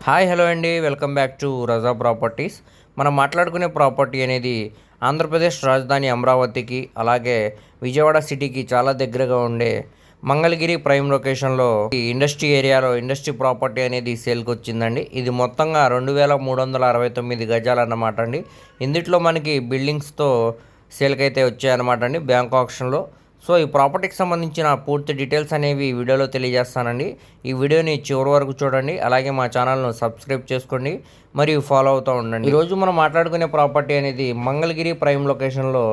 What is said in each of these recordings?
Hi hello అండి. Welcome back to Raza properties. మనం మాట్లాడుకునే ప్రాపర్టీ అనేది ఆంధ్రప్రదేశ్ రాజధాని అమరావతికి అలాగే విజయవాడ సిటీకి చాలా దగ్గరగా ఉండే మంగళగిరి ప్రైమ్ లొకేషన్లో ఈ ఇండస్ట్రీ ఏరియాలో ఇండస్ట్రీ ప్రాపర్టీ అనేది సేల్కి వచ్చిందండి. ఇది మొత్తంగా రెండు వేల మూడు వందల అరవై తొమ్మిది గజాలు అన్నమాట అండి. ఇందుట్లో మనకి బిల్డింగ్స్తో సేల్కి అయితే వచ్చాయన్నమాట అండి. బ్యాంక్ ఆప్షన్లో సో ఈ ప్రాపర్టీకి సంబంధించిన పూర్తి డీటెయిల్స్ అనేవి వీడియోలో తెలియజేస్తానండి. ఈ వీడియోని చివరి వరకు చూడండి. అలాగే మా ఛానల్ను సబ్స్క్రైబ్ చేసుకోండి. మరియు ఫాలో అవుతూ ఉండండి. ఈరోజు మనం మాట్లాడుకునే ప్రాపర్టీ అనేది మంగళగిరి ప్రైమ్ లొకేషన్లో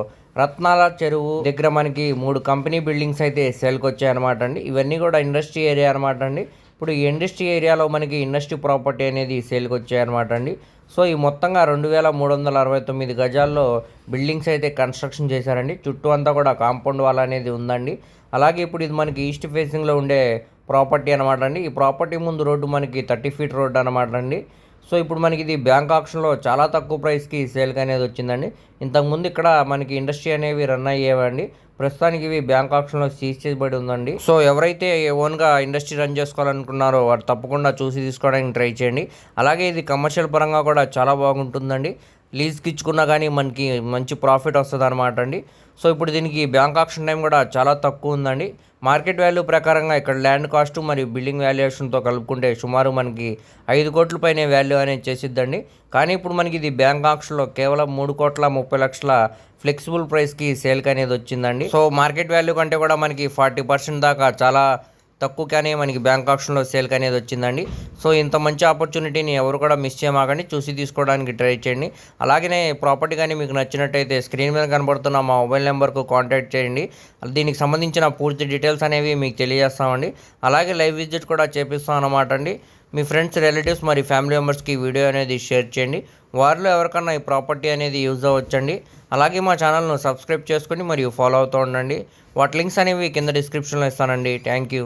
రత్నాల చెరువు దగ్గర మనకి మూడు కంపెనీ బిల్డింగ్స్ అయితే సేల్కి వచ్చాయి అనమాట అండి. ఇవన్నీ కూడా ఇండస్ట్రీ ఏరియా అనమాట అండి. ఇప్పుడు ఈ ఇండస్ట్రీ ఏరియాలో మనకి ఇండస్ట్రీ ప్రాపర్టీ అనేది సేల్కి వచ్చాయన్నమాట అండి. సో ఈ మొత్తంగా రెండు వేల మూడు వందల అరవై తొమ్మిది గజాల్లో బిల్డింగ్స్ అయితే కన్స్ట్రక్షన్ చేశారండి. చుట్టూ అంతా కూడా కాంపౌండ్ వాల్ అనేది ఉందండి. అలాగే ఇప్పుడు ఇది మనకి ఈస్ట్ ఫేసింగ్లో ఉండే ప్రాపర్టీ అనమాట అండి. ఈ ప్రాపర్టీ ముందు రోడ్డు మనకి థర్టీ ఫీట్ రోడ్డు అనమాట అండి. సో ఇప్పుడు మనకి ఇది బ్యాంక్ ఆప్షన్లో చాలా తక్కువ ప్రైస్కి సేల్కి అనేది వచ్చిందండి. ఇంతకుముందు ఇక్కడ మనకి ఇండస్ట్రీ అనేవి రన్ అయ్యేవండి. ప్రస్తుతానికి ఇవి బ్యాంక్ ఆప్షన్లో సీజ్ చేయబడి ఉందండి. సో ఎవరైతే ఓన్గా ఇండస్ట్రీ రన్ చేసుకోవాలనుకున్నారో వారు తప్పకుండా చూసి తీసుకోవడానికి ట్రై చేయండి. అలాగే ఇది కమర్షియల్ పరంగా కూడా చాలా బాగుంటుందండి. లీజ్కి ఇచ్చుకున్నా కానీ మనకి మంచి ప్రాఫిట్ వస్తుంది అనమాట అండి. సో ఇప్పుడు దీనికి బ్యాంక్ ఆప్షన్ టైం కూడా చాలా తక్కువ ఉందండి. మార్కెట్ వాల్యూ ప్రకారంగా ఇక్కడ ల్యాండ్ కాస్ట్ మరియు బిల్డింగ్ వాల్యుయేషన్తో కలుపుకుంటే సుమారు మనకి ఐదు కోట్ల పైన వాల్యూ అనేది చేసిద్దండి. కానీ ఇప్పుడు మనకి ఇది బ్యాంక్ ఆప్షన్లో కేవలం మూడు కోట్ల ముప్పై లక్షల ఫ్లెక్సిబుల్ ప్రైస్కి సేల్కి అనేది వచ్చిందండి. సో మార్కెట్ వాల్యూ కంటే కూడా మనకి ఫార్టీ పర్సెంట్ దాకా చాలా తక్కువగానే మనకి బ్యాంక్ ఆప్షన్లో సేల్కి అనేది వచ్చిందండి. సో ఇంత మంచి ఆపర్చునిటీని ఎవరు కూడా మిస్ చేయమాకండి. చూసి తీసుకోవడానికి ట్రై చేయండి. అలాగనే ప్రాపర్టీ కానీ మీకు నచ్చినట్టయితే స్క్రీన్ మీద కనబడుతున్న మా మొబైల్ నెంబర్కు కాంటాక్ట్ చేయండి. దీనికి సంబంధించిన పూర్తి డీటెయిల్స్ అనేవి మీకు తెలియజేస్తామండి. అలాగే లైవ్ విజిట్ కూడా చేపిస్తాం అన్నమాట అండి. మీ ఫ్రెండ్స్ రిలేటివ్స్ మరి ఫ్యామిలీ మెంబర్స్కి వీడియో అనేది షేర్ చేయండి. వారిలో ఎవరికన్నా ఈ ప్రాపర్టీ అనేది యూజ్ అవ్వచ్చండి. అలాగే మా ఛానల్ను సబ్స్క్రైబ్ చేసుకొని మరియు ఫాలో అవుతూ ఉండండి. వాటి లింక్స్ అనేవి కింద డిస్క్రిప్షన్లో ఇస్తానండి. Thank you